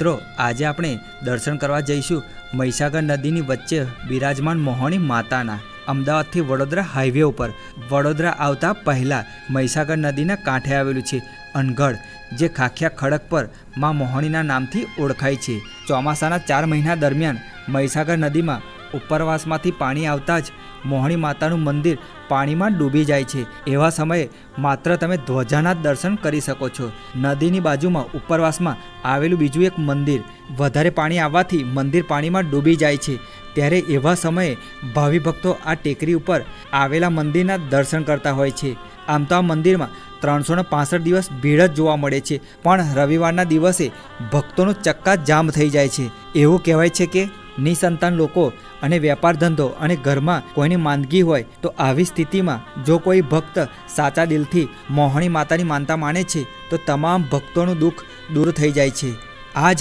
મિત્રો, આજે આપણે દર્શન કરવા જઈશું મહીસાગર નદીની વચ્ચે બિરાજમાન મોહણી માતાના, અમદાવાદથી વડોદરા હાઈવે ઉપર. વડોદરા આવતા પહેલાં મહીસાગર નદીના કાંઠે આવેલું છે અનગઢ, જે ખાખિયા ખડક પરમાં મોહણીના નામથી ઓળખાય છે. ચોમાસાના ચાર મહિના દરમિયાન મહીસાગર નદીમાં ઉપરવાસમાંથી પાણી આવતા જ મોહણી માતાનું મંદિર પાણીમાં ડૂબી જાય છે. એવા સમયે માત્ર તમે ધ્વજાના દર્શન કરી શકો છો. નદીની બાજુમાં ઉપરવાસમાં આવેલું બીજું એક મંદિર. વધારે પાણી આવવાથી મંદિર પાણીમાં ડૂબી જાય છે. ત્યારે એવા સમયે ભાવિ ભક્તો આ ટેકરી ઉપર આવેલા મંદિરના દર્શન કરતા હોય છે. આમ તો આ મંદિરમાં ત્રણસો ને પાસઠ દિવસ ભીડ જ જોવા મળે છે. પણ રવિવારના દિવસે ભક્તોનું ચક્કા જામ થઈ જાય છે. એવું કહેવાય છે કે નિસંતાન લોકો અને વેપાર ધંધો અને ઘરમાં કોઈની માંદગી હોય તો આવી સ્થિતિમાં જો કોઈ ભક્ત સાચા દિલથી મોહણી માતાની માનતા માને છે, તો તમામ ભક્તોનું દુઃખ દૂર થઈ જાય છે. આ જ